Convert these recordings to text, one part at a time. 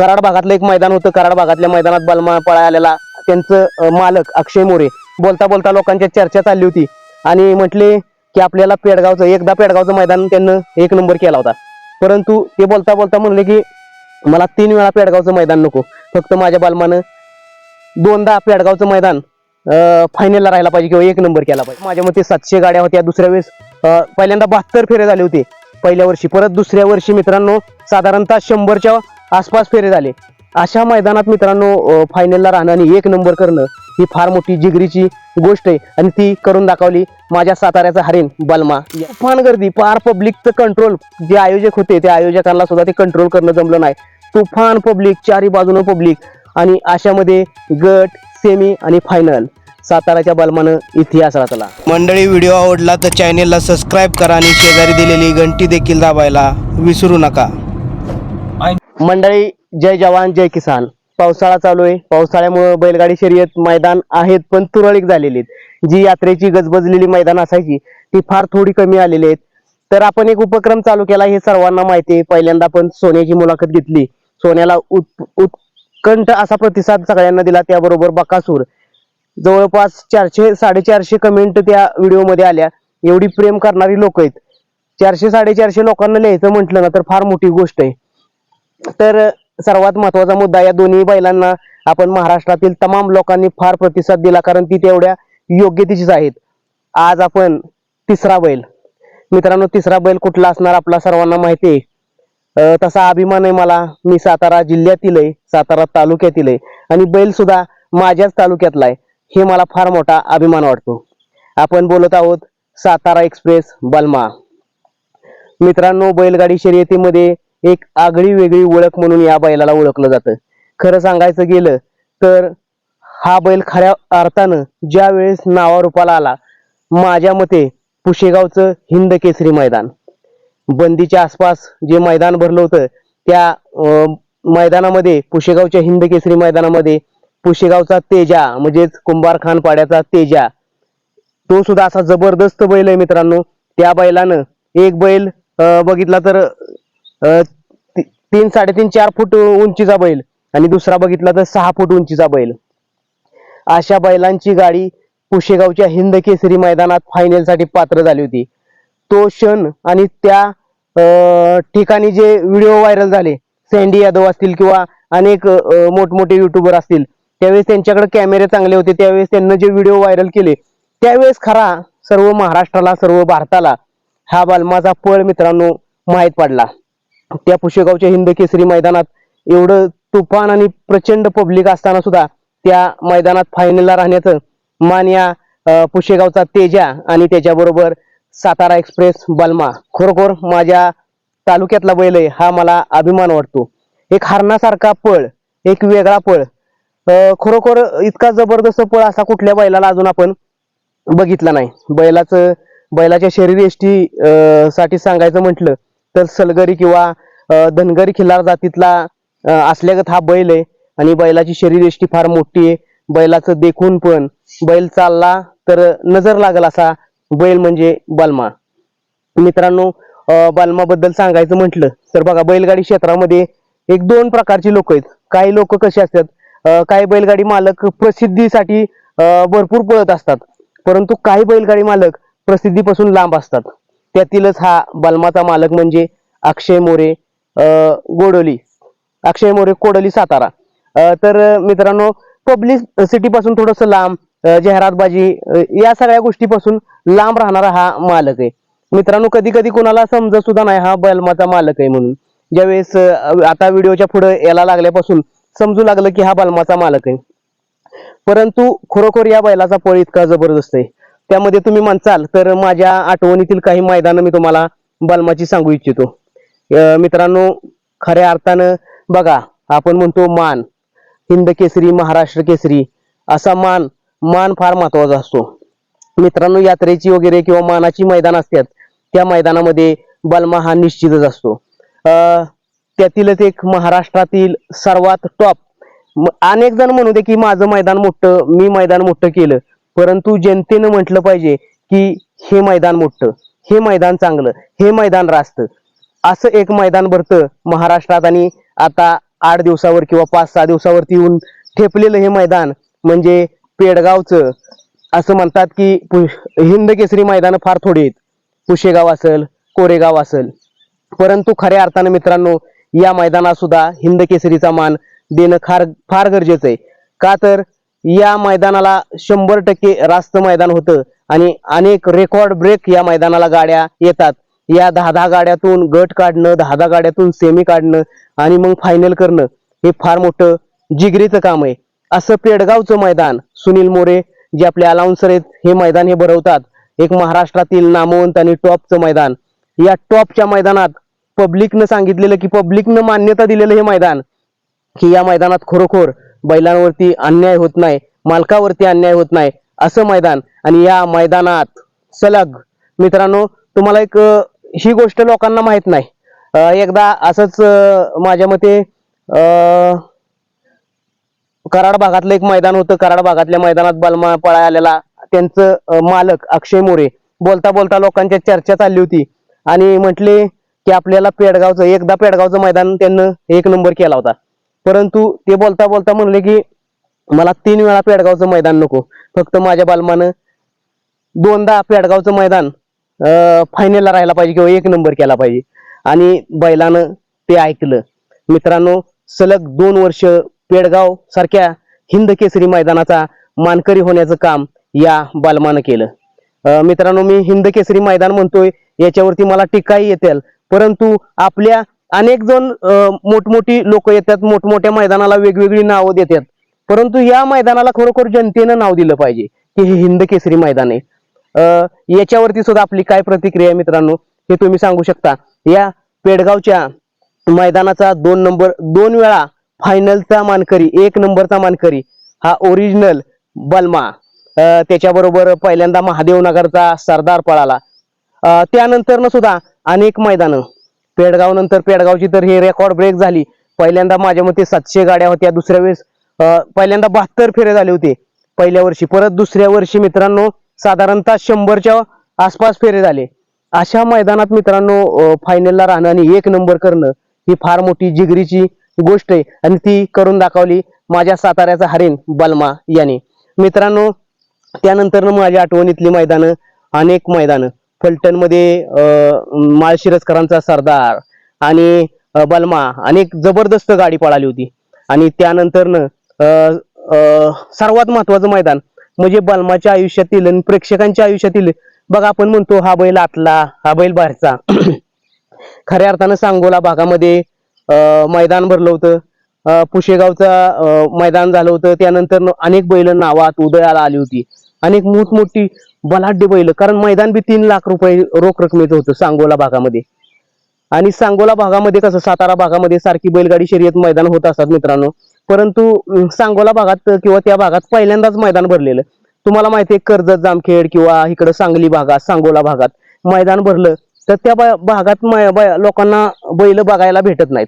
कराड भागातलं एक मैदान होतं कराड भागातल्या मैदानात बलमा पळा आलेला. त्यांचं मालक अक्षय मोरे. बोलता बोलता लोकांच्या चर्चा चालली होती. आणि म्हटले की आपल्याला पेडगावचं एकदा पेडगावचं मैदान त्यांनं एक नंबर केला होता. परंतु ते बोलता बोलता म्हणले की मला तीन वेळा पेडगावचं मैदान नको. फक्त माझ्या बालमानं दोनदा पेडगावचं मैदान फायनलला राहिला पाहिजे किंवा एक नंबर केला पाहिजे. माझ्या मते सातशे गाड्या होत्या. दुसऱ्या वेळेस पहिल्यांदा बहात्तर फेरे झाले होते. पहिल्या वर्षी. परत दुसऱ्या वर्षी मित्रांनो साधारणतः शंभरच्या आसपास फेरे झाले. अशा मैदानात मित्रांनो फायनलला राहणं आणि एक नंबर करणं ही फार मोठी जिगरीची गोष्ट आहे. आणि ती करून दाखवली माझ्या साताऱ्याचा हरिण बलमा. तुफान गर्दी फार पब्लिकचं कंट्रोल जे आयोजक होते त्या आयोजकांना सुद्धा ते कंट्रोल करणं जमलं नाही. तुफान पब्लिक चारी बाजूनं पब्लिक आणि अशामध्ये गट सेमी आणि फायनल साताराच्या बलमानं इतिहास रचला. मंडळी व्हिडिओ आवडला तर चॅनेलला सबस्क्राईब करा आणि शेजारी दिलेली घंटी देखील दाबायला विसरू नका. मंडळी जय जवान जय किसान. पावसाळा चालू आहे. पावसाळ्यामुळे बैलगाडी शर्यत मैदान आहेत पण तुरळक झालेली आहेत. जी यात्रेची गजबजलेली मैदान असायची ती फार थोडी कमी आलेली आहेत. तर आपण एक उपक्रम चालू केला हे सर्वांना माहिती आहे. पहिल्यांदा आपण सोन्याची मुलाखत घेतली. सोन्याला उत् उत्कंठ असा प्रतिसाद सगळ्यांना दिला त्याबरोबर बकासूर. जवळपास चारशे साडेचारशे कमेंट त्या व्हिडिओमध्ये आल्या. एवढी प्रेम करणारी लोक आहेत. चारशे साडेचारशे लोकांना लिहायचं म्हटलं ना तर फार मोठी गोष्ट आहे. तर सर्वात महत्त्वाचा मुद्दा या दोन्ही बैलांना आपण महाराष्ट्रातील तमाम लोकांनी फार प्रतिसाद दिला कारण ती तेवढ्या योग्यतेचीच आहेत. आज आपण तिसरा बैल. मित्रांनो तिसरा बैल कुठला असणार आपला सर्वांना माहिती आहे. तसा अभिमान आहे मला. मी सातारा जिल्ह्यातील आहे सातारा तालुक्यातील आहे. आणि बैल सुद्धा माझ्याच तालुक्यातला आहे. हे मला फार मोठा अभिमान वाटतो. आपण बोलत आहोत सातारा एक्सप्रेस बलमा. मित्रांनो बैलगाडी शर्यतीमध्ये एक आगळी वेगळी ओळख म्हणून या बैलाला ओळखलं जातं. खरं सांगायचं गेलं तर हा बैल खऱ्या अर्थानं ज्या वेळेस नावारूपाला आला माझ्या मते पुशेगावचं हिंद केसरी मैदान. बंदीच्या आसपास जे मैदान भरलं होतं त्या मैदानामध्ये पुशेगावच्या हिंद केसरी मैदानामध्ये पुशेगावचा तेजा म्हणजेच कुंभारखान पाड्याचा तेजा तो सुद्धा असा जबरदस्त बैल आहे मित्रांनो. त्या बैलानं एक बैल बघितला तर तीन साडेतीन चार फूट उंचीचा बैल. आणि दुसरा बघितला तर सहा फूट उंचीचा बैल. अशा बैलांची गाडी पुशेगावच्या हिंद केसरी मैदानात फायनलसाठी पात्र झाली होती. तो क्षण आणि त्या ठिकाणी जे व्हिडिओ व्हायरल झाले सँडी यादव असतील किंवा अनेक मोठमोठे युट्यूबर असतील त्यावेळेस त्यांच्याकडे कॅमेरे चांगले होते त्यावेळेस त्यांनी जे व्हिडिओ व्हायरल केले त्यावेळेस खरा सर्व महाराष्ट्राला सर्व भारताला हा बालमाचा पळ मित्रांनो माहीत पडला. त्या पुशेगावच्या हिंद केसरी मैदानात एवढं तुफान आणि प्रचंड पब्लिक असताना सुद्धा त्या मैदानात फायनलला राहण्याचं मान या पुशेगावचा तेजा आणि त्याच्याबरोबर सातारा एक्सप्रेस बलमा. खरोखर माझ्या तालुक्यातला बैल आहे हा मला अभिमान वाटतो. एक हरणासारखा पळ एक वेगळा पळ. खरोखर इतका जबरदस्त पळ असा कुठल्या बैलाला अजून आपण बघितला नाही. बैलाचं बैलाच्या शरीर एष्टी साठी सांगायचं म्हटलं तर सलगरी किंवा धनगरी खिल्लार जातीतला असल्यागत हा बैल आहे. आणि बैलाची शरीरयष्टी फार मोठी आहे. बैलाचं देखून पण बैल चालला तर नजर लागल असा बैल म्हणजे बलमा. मित्रांनो बालमाबद्दल सांगायचं म्हटलं तर बघा बैलगाडी क्षेत्रामध्ये एक दोन प्रकारची लोक आहेत. काही लोक कसे असतात? काही बैलगाडी मालक प्रसिद्धीसाठी भरपूर पळत असतात. परंतु काही बैलगाडी मालक प्रसिद्धीपासून लांब असतात. त्यातीलच हा बलमाचा मालक म्हणजे अक्षय मोरे गोडोली. अक्षय मोरे कोडोली सातारा. तर मित्रांनो पब्लिक सिटी पासून थोडस लांब जाहिरातबाजी या सगळ्या गोष्टीपासून लांब राहणारा हा मालक आहे. मित्रांनो कधी कधी कोणाला समजत सुद्धा नाही हा बलमाचा मालक आहे म्हणून. ज्यावेळेस आता व्हिडिओच्या पुढे याला लागल्यापासून समजू लागलं की हा बलमाचा मालक आहे. परंतु खरोखर या बैलाचा पळ इतका जबरदस्त आहे. त्यामध्ये तुम्ही म्हणचाल तर माझ्या आठवणीतील काही मैदानं मी तुम्हाला बलमाची सांगू इच्छितो. मित्रांनो खऱ्या अर्थानं बघा आपण म्हणतो मान. हिंद केसरी महाराष्ट्र केसरी असा मान मान फार महत्त्वाचा असतो. मित्रांनो यात्रेची वगैरे किंवा मानाची मैदान असतात त्या मैदानामध्ये बलमा हा निश्चितच असतो. त्यातीलच एक महाराष्ट्रातील सर्वात टॉप अनेक जण म्हणू दे की माझं मैदान मोठं मी मैदान मोठं केलं. परंतु जनतेनं म्हटलं पाहिजे की हे मैदान मोठं हे मैदान चांगलं हे मैदान रास्त. असं एक मैदान भरतं महाराष्ट्रात आणि आता आठ दिवसावर किंवा पाच सहा दिवसावरती येऊन ठेपलेलं हे मैदान म्हणजे पेडगावचं. असं म्हणतात की पु- हिंद केसरी मैदान फार थोडी आहेत. पुशेगाव असेल कोरेगाव असेल. परंतु खऱ्या अर्थानं मित्रांनो या मैदानात सुद्धा हिंद केसरीचा मान देणं फार फार गरजेचं आहे. का तर या मैदानाला शंभर टक्के रास्त मैदान होतं आणि अनेक रेकॉर्ड ब्रेक या मैदानाला गाड्या येतात. या दहा दहा गाड्यातून गट काढणं दहा दहा गाड्यातून सेमी काढणं आणि मग फायनल करणं हे फार मोठं जिगरीचं काम आहे. असं पेडगावचं मैदान सुनील मोरे जे आपले अलाउन्सर आहेत हे मैदान हे भरवतात. एक महाराष्ट्रातील नामवंत आणि टॉपचं मैदान. या टॉपच्या मैदानात पब्लिकनं सांगितलेलं की पब्लिकनं मान्यता दिलेलं हे मैदान की या मैदानात खरोखर बैलांवरती अन्याय होत नाही मालकावरती अन्याय होत नाही असं मैदान. आणि या मैदानात सलग मित्रांनो तुम्हाला एक ही गोष्ट लोकांना माहीत नाही. एकदा असंच माझ्या मते अं, कराड भागातलं एक मैदान होतं. कराड भागातल्या मैदानात बलमा पळा आलेला त्यांचं मालक अक्षय मोरे. बोलता बोलता लोकांच्या चर्चा चालली होती. आणि म्हटले की आपल्याला पेडगावचं एकदा पेडगावचं मैदान त्यांना एक नंबर केला होता. परंतु ते बोलता बोलता म्हणले की मला तीन वेळा पेडगावचं मैदान नको. फक्त माझ्या बालमानं दोनदा पेडगावचं मैदान फायनलला राहायला पाहिजे किंवा एक नंबर केला पाहिजे. आणि बैलानं ते ऐकलं. मित्रांनो सलग दोन वर्ष पेडगाव सारख्या हिंद केसरी मैदानाचा मानकरी होण्याचं काम या बालमानं केलं. मित्रांनो मी हिंद केसरी मैदान म्हणतोय याच्यावरती मला टीकाही येतील. परंतु आपल्या अनेक जण मोठमोठी लोक येतात मोठमोठ्या मैदानाला वेगवेगळी नावं देतात. परंतु या मैदानाला खरोखर जनतेनं नाव दिलं पाहिजे की हे हिंद केसरी मैदान आहे. अं, याच्यावरती सुद्धा आपली काय प्रतिक्रिया मित्रांनो हे तुम्ही सांगू शकता. या पेडगावच्या मैदानाचा दोन नंबर दोन वेळा फायनलचा मानकरी एक नंबरचा मानकरी हा ओरिजिनल बलमा. त्याच्याबरोबर पहिल्यांदा महादेव नगरचा सरदार पळाला. त्यानंतरनं सुद्धा अनेक मैदानं पेडगाव नंतर पेडगावची तर हे रेकॉर्ड ब्रेक झाली. पहिल्यांदा माझ्या मते सातशे गाड्या होत्या. दुसऱ्या वेळेस पहिल्यांदा बहात्तर फेरे झाले होते. पहिल्या वर्षी. परत दुसऱ्या वर्षी मित्रांनो साधारणतः शंभरच्या आसपास फेरे झाले. अशा मैदानात मित्रांनो फायनलला राहणं आणि एक नंबर करणं ही फार मोठी जिगरीची गोष्ट आहे. आणि ती करून दाखवली माझ्या साताऱ्याचा हरीण बलमा याने. मित्रांनो त्यानंतर माझ्या आठवणीतली मैदानं अनेक मैदानं. फलटणमध्ये अं, माळशिरसकरांचा सरदार आणि बलमा अनेक जबरदस्त गाडी पळाली होती. आणि त्यानंतरनं अं, अं, सर्वात महत्वाचं मैदान म्हणजे बलमाच्या आयुष्यातील आणि प्रेक्षकांच्या आयुष्यातील बघा आपण म्हणतो हा बैल आतला हा बैल बाहेरचा. खऱ्या अर्थानं सांगोला भागामध्ये अं, मैदान भरलं होतं. अं, पुशेगावचं अं, मैदान झालं होतं. त्यानंतर अनेक बैल नावात उदयाला आली होती. अनेक मोठमोठी बलाढ्य बैल कारण मैदान बी तीन लाख रुपये रोख रकमेचं होतं सांगोला भागामध्ये. आणि सांगोला भागामध्ये कसं सातारा भागामध्ये सारखी बैलगाडी शर्यत मैदान होत असतात मित्रांनो. परंतु सांगोला भागात किंवा त्या भागात पहिल्यांदाच मैदान भरलेलं. तुम्हाला माहिती आहे कर्जत जामखेड किंवा इकडं सांगली भागात सांगोला भागात मैदान भरलं तर त्या भागात लोकांना बैल बघायला भेटत नाहीत.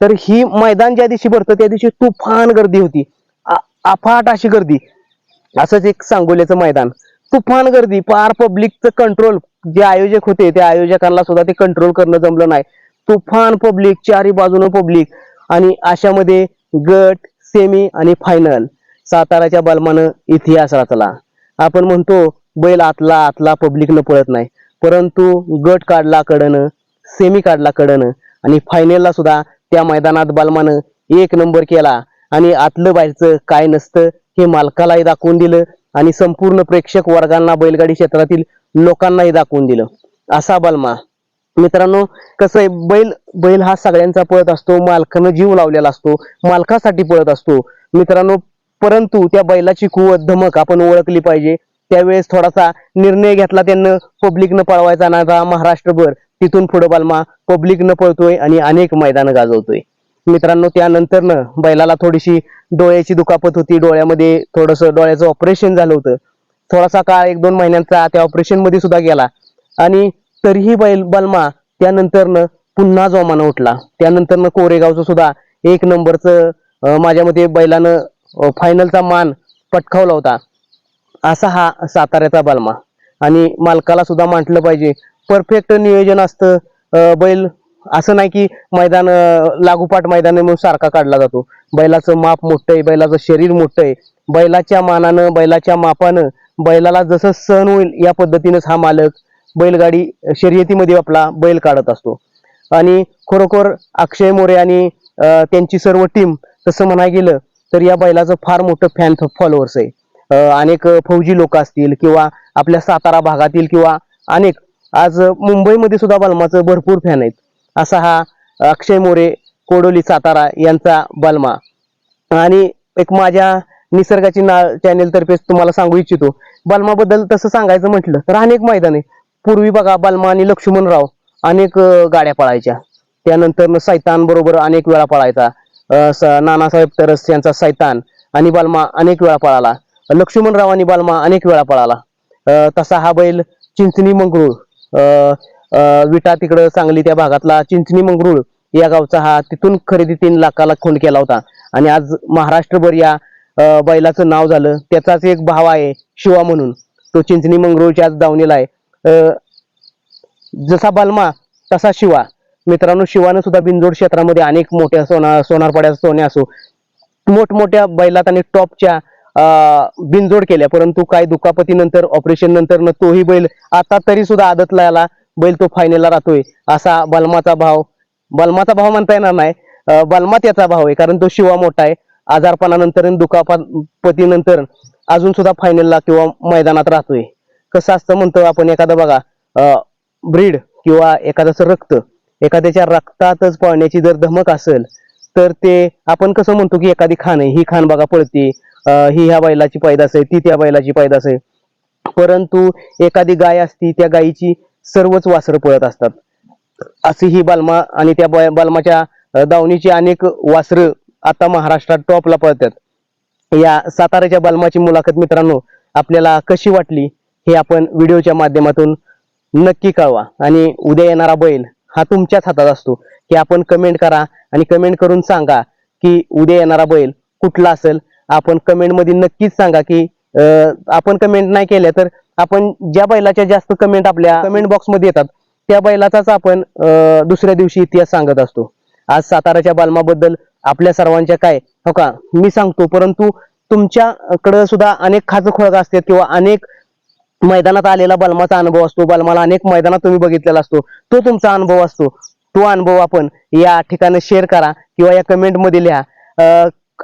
तर ही मैदान ज्या दिवशी भरतं त्या दिवशी तुफान गर्दी होती. अफाट अशी गर्दी. असंच एक सांगोल्याचं मैदान. तुफान गर्दी पार पब्लिकचं कंट्रोल जे आयोजक होते त्या आयोजकांना सुद्धा ते कंट्रोल करणं जमलं नाही. तुफान पब्लिक चारी बाजूनं पब्लिक आणि अशामध्ये गट सेमी आणि फायनल साताराच्या बलमानं इतिहास रचला. आपण म्हणतो बैल आतला आतला पब्लिकनं पळत नाही. परंतु गट काढला कडनं सेमी काढला कडनं आणि फायनलला सुद्धा त्या मैदानात बलमानं एक नंबर केला. आणि आतलं बाहेरचं काय नसतं हे मालकालाही दाखवून दिलं. आणि संपूर्ण प्रेक्षक वर्गांना बैलगाडी क्षेत्रातील लोकांनाही दाखवून दिलं. असा बलमा. मित्रांनो कसं आहे बैल बैल हा सगळ्यांचा पळत असतो मालकानं जीव लावलेला असतो मालकासाठी पळत असतो. मित्रांनो परंतु त्या बैलाची कुवत धमक आपण ओळखली पाहिजे. त्यावेळेस थोडासा निर्णय घेतला त्यांना पब्लिकनं पळवायचा ना महाराष्ट्रभर. तिथून पुढे बालमा पब्लिकनं पळतोय आणि अनेक मैदानं गाजवतोय. मित्रांनो त्यानंतरनं बैलाला थोडीशी डोळ्याची दुखापत होती. डोळ्यामध्ये थोडस डोळ्याचं ऑपरेशन झालं होतं. थोडासा काळ एक दोन महिन्यांचा त्या ऑपरेशनमध्ये सुद्धा गेला. आणि तरीही बैल बलमा त्यानंतरनं पुन्हा जोमानं उठला. त्यानंतरनं कोरेगावचं सुद्धा एक नंबरचं माझ्या मते बैलानं फायनलचा मान पटकावला होता. असा हा साताऱ्याचा बलमा. आणि मालकाला सुद्धा म्हटलं पाहिजे परफेक्ट नियोजन असतं बैल असं नाही की मैदान लागोपाठ मैदान म्हणून सारखा काढला जातो. बैलाचं माप मोठं आहे बैलाचं शरीर मोठं आहे. बैलाच्या मानानं बैलाच्या मापानं बैलाला जसं सण होईल या पद्धतीनंच हा मालक बैलगाडी शर्यतीमध्ये आपला बैल काढत असतो. आणि खरोखर अक्षय मोरे आणि त्यांची सर्व टीम तसं म्हणायला गेलं तर या बैलाचं फार मोठं फॅन फॉलोअर्स आहे. अनेक फौजी लोक असतील किंवा आपल्या सातारा भागातील किंवा अनेक. आज मुंबईमध्ये सुद्धा बलमाचं भरपूर फॅन आहेत. असा हा अक्षय मोरे कोडोली सातारा यांचा बलमा. आणि एक माझ्या निसर्गाची ना चॅनेलतर्फे तुम्हाला सांगू इच्छितो. बलमाबद्दल तसं सांगायचं म्हटलं तर अनेक मैदान. आहे पूर्वी बघा बलमा आणि लक्ष्मणराव अनेक गाड्या पळायच्या. त्यानंतर सैतान बरोबर अनेक वेळा पळायचा. स- नानासाहेब तरस यांचा सैतान आणि बालमा अनेक वेळा पळाला. लक्ष्मणराव आणि बालमा अनेक वेळा पळाला. तसा हा बैल चिंचणी मंगरूळ अं, विटा तिकडं सांगली त्या भागातला चिंचणी मंगरुळ या गावचा हा तिथून खरेदी तीन लाखाला खून केला होता. आणि आज महाराष्ट्रभर या बैलाचं नाव झालं. त्याचाच एक भाव आहे शिवा म्हणून. तो चिंचणी मंगरुळच्या आज दावणीला आहे. अं, जसा बालमा तसा शिवा. मित्रांनो शिवानं सुद्धा बिनजोड क्षेत्रामध्ये अनेक मोठ्या सोना सोनारपाड्या सोने असो मोठमोठ्या बैलात आणि टॉपच्या अं, बिनजोड केल्या. परंतु काही दुखापतीनंतर ऑपरेशन नंतर न तोही बैल आता तरी सुद्धा आदतला आला. बैल तो फायनलला राहतोय. असा बलमाचा भाव बलमाचा भाव म्हणता येणार नाही. अं, बलमा त्याचा भाव आहे कारण तो शिवा मोठा आहे. आजारपणानंतर दुखापतीनंतर अजून सुद्धा फायनलला किंवा मैदानात राहतोय. कसं असतं म्हणतो आपण एखादं बघा ब्रीड किंवा एखाद्याचं रक्त एखाद्याच्या रक्तातच पळण्याची जर धमक असेल तर ते आपण कसं म्हणतो की एखादी खाण आहे. ही खाण बघा पळते. ही ह्या बैलाची पैदास आहे ती त्या बैलाची पैदास आहे. परंतु एखादी गाय असती त्या गायीची सर्वच वासरं पळत असतात. अशी ही बालमा आणि त्या बालमाच्या दावणीची अनेक वासरं आता महाराष्ट्रात टॉपला पळतात. या साताऱ्याच्या बालमाची मुलाखत मित्रांनो आपल्याला कशी वाटली हे आपण व्हिडिओच्या माध्यमातून नक्की कळवा. आणि उद्या येणारा बैल हा तुमच्याच हातात असतो. की आपण कमेंट करा आणि कमेंट करून सांगा की उद्या येणारा बैल कुठला असेल. आपण कमेंटमध्ये नक्कीच सांगा की आपण कमेंट नाही केल्या तर आपण ज्या बैलाच्या जास्त कमेंट आपल्या कमेंट बॉक्समध्ये येतात त्या बैलाचाच आपण दुसऱ्या दिवशी इतिहास सांगत असतो. आज साताराच्या बालमाबद्दल आपल्या सर्वांच्या काय हो का? मी सांगतो परंतु तुमच्याकडं सुद्धा अनेक खाजं खोळग असतात किंवा अनेक मैदानात आलेला बलमाचा अनुभव असतो. बलमाला अनेक मैदानात तुम्ही बघितलेला असतो. तो तुमचा अनुभव असतो. तो अनुभव आपण या ठिकाणी शेअर करा किंवा या कमेंटमध्ये लिहा.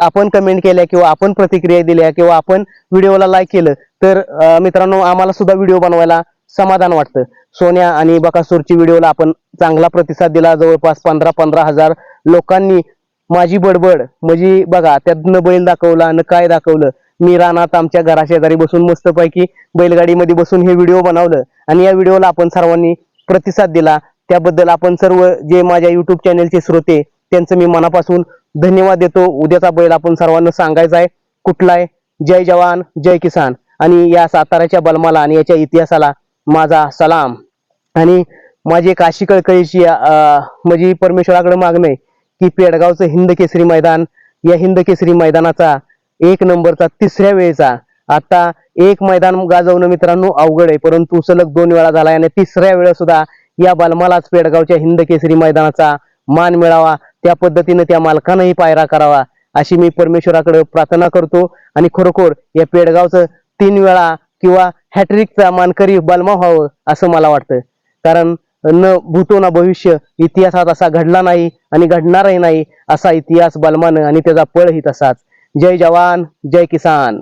आपण कमेंट केल्या किंवा आपण प्रतिक्रिया दिल्या किंवा आपण व्हिडिओला लाईक केलं तर मित्रांनो आम्हाला सुद्धा व्हिडिओ बनवायला समाधान वाटतं. सोन्या आणि बकासूरची व्हिडिओला आपण चांगला प्रतिसाद दिला. जवळपास पंधरा पंधरा हजार लोकांनी माझी बडबड म्हणजे बघा त्यातनं बैल दाखवला न काय दाखवलं. मी रानात आमच्या घराशेजारी बसून मस्तपैकी बैलगाडीमध्ये बसून हे व्हिडिओ बनवलं. आणि या व्हिडिओला आपण सर्वांनी प्रतिसाद दिला. त्याबद्दल आपण सर्व जे माझ्या युट्यूब चॅनेलचे श्रोते त्यांचं मी मनापासून धन्यवाद देतो. उद्याचा बैल आपण सर्वांना सांगायचा आहे कुठला आहे? जय जवान जय किसान. आणि या साताऱ्याच्या बलमाला आणि याच्या इतिहासाला माझा सलाम. आणि माझी एक अशी कळकळीची म्हणजे परमेश्वराकडे मागणं आहे की पेडगावचं हिंद केसरी मैदान या हिंद केसरी मैदानाचा एक नंबरचा तिसऱ्या वेळेचा आता एक मैदान गाजवणं मित्रांनो अवघड आहे परंतु सलग दोन वेळा झाला आणि तिसऱ्या वेळा सुद्धा या बलमालाच पेडगावच्या हिंद केसरी मैदानाचा मान मिळावा. त्या पद्धतीनं त्या मालकानंही पायरा करावा. अशी मी परमेश्वराकडे प्रार्थना करतो. आणि खरोखर या पेडगावचं तीन वेळा किंवा हॅट्रिकचा मानकरी बलमा व्हावं असं मला वाटतं. कारण न भूतो ना भविष्य इतिहासात असा घडला नाही आणि घडणारही नाही असा इतिहास बलमानं आणि त्याचा पळही तसाच. जय जवान जय किसान.